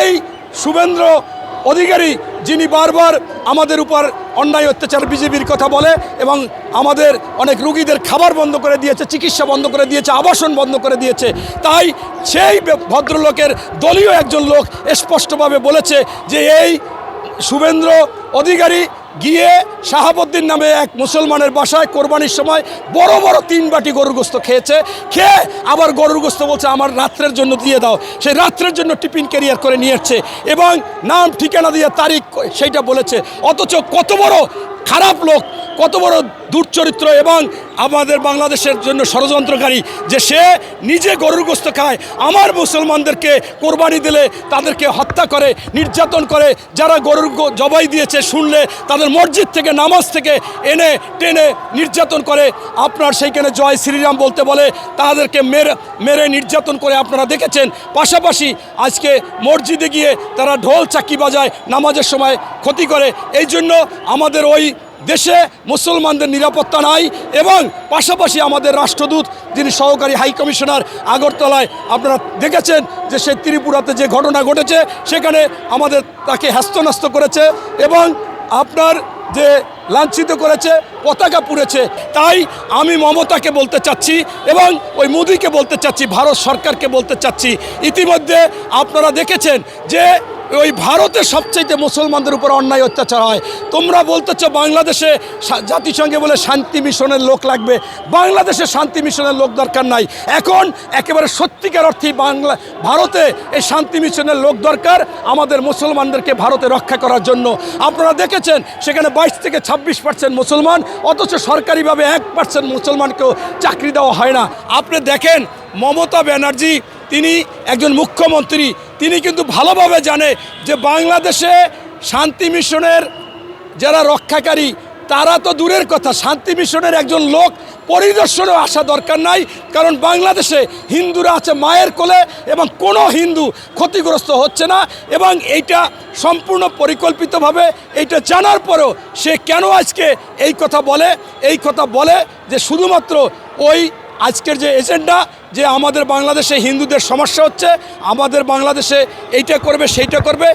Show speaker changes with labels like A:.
A: এই শুভেন্দ্র অধিকারী যিনি বারবার আমাদের উপর অন্যায় অত্যাচার বিজেপির কথা বলে এবং আমাদের অনেক রুগীদের খাবার বন্ধ করে দিয়েছে, চিকিৎসা বন্ধ করে দিয়েছে, আবাসন বন্ধ করে দিয়েছে। তাই সেই ভদ্রলোকের দলীয় একজন লোক স্পষ্টভাবে বলেছে যে এই শুভেন্দ্র অধিকারী গিয়ে শাহাবুদ্দিন নামে এক মুসলমানের বাসায় কোরবানির সময় বড় বড় তিন বাটি গরুর গোস্ত খেয়েছে। খেয়ে আবার গরুর গোস্ত বলছে, আমার রাত্রের জন্য দিয়ে দাও। সেই রাত্রের জন্য টিফিন ক্যারিয়ার করে নিয়ে এসছে এবং নাম, ঠিকানা দিয়ে তারিখ, সেইটা বলেছে। অথচ কত বড় খারাপ লোক, কত বড় দুর্চরিত্র এবং আমাদের বাংলাদেশের জন্য ষড়যন্ত্রকারী যে সে নিজে গরুর গোস্ত খায়, আমার মুসলমানদেরকে কোরবানি দিলে তাদেরকে হত্যা করে, নির্যাতন করে, যারা গরুর জবাই দিয়েছে শুনলে তাদের মসজিদ থেকে, নামাজ থেকে এনে, টেনে নির্যাতন করে। আপনার সেইখানে জয় শ্রীরাম বলতে বলে, তাদেরকে মেরে মেরে নির্যাতন করে আপনারা দেখেছেন। পাশাপাশি আজকে মসজিদে গিয়ে তারা ঢোল চাকি বাজায়, নামাজের সময় ক্ষতি করে। এই জন্য আমাদের ওই দেশে মুসলমানদের নিরাপত্তা নাই এবং পাশাপাশি আমাদের রাষ্ট্রদূত, যিনি সহকারী হাই কমিশনার আগরতলায় আপনারা দেখেছেন যে সে ত্রিপুরাতে যে ঘটনা ঘটেছে, সেখানে আমাদের তাকে হ্যাস্তন্যস্ত করেছে এবং আপনার যে লাঞ্ছিত করেছে, পতাকা পুড়েছে। তাই আমি মমতাকে বলতে চাচ্ছি এবং ওই মোদিকে বলতে চাচ্ছি, ভারত সরকারকে বলতে চাচ্ছি। ইতিমধ্যে আপনারা দেখেছেন যে ওই ভারতে সবচাইতে মুসলমানদের উপর অন্যায় অত্যাচার হয়। তোমরা বলতে বলতেছ বাংলাদেশে জাতিসংঘে বলে শান্তি মিশনের লোক লাগবে। বাংলাদেশে শান্তি মিশনের লোক দরকার নাই। এখন একেবারে সত্যিকার অর্থে বাংলা ভারতে এই শান্তি মিশনের লোক দরকার আমাদের মুসলমানদেরকে ভারতে রক্ষা করার জন্য। আপনারা দেখেছেন, সেখানে বাইশ থেকে ছাব্বিশ পার্সেন্ট মুসলমান, অথচ সরকারিভাবে এক পার্সেন্ট মুসলমানকেও চাকরি দেওয়া হয় না। আপনি দেখেন মমতা ব্যানার্জি তিনি একজন মুখ্যমন্ত্রী। তিনি কিন্তু ভালোভাবে জানে যে বাংলাদেশে শান্তি মিশনের যারা রক্ষাকারী, তারা তো দূরের কথা। শান্তি মিশনের একজন লোক পরিদর্শনেও আসা দরকার নাই, কারণ বাংলাদেশে হিন্দুরা আছে মায়ের কোলে এবং কোনো হিন্দু ক্ষতিগ্রস্ত হচ্ছে না এবং এইটা সম্পূর্ণ পরিকল্পিতভাবে এইটা জানার পরেও সে কেন আজকে এই কথা বলে? এই কথা বলে যে শুধুমাত্র ওই আজকের যে এজেন্ডা যে আমাদের বাংলাদেশে হিন্দুদের সমস্যা হচ্ছে আমাদের বাংলাদেশে এইটা করবে সেইটা করবে।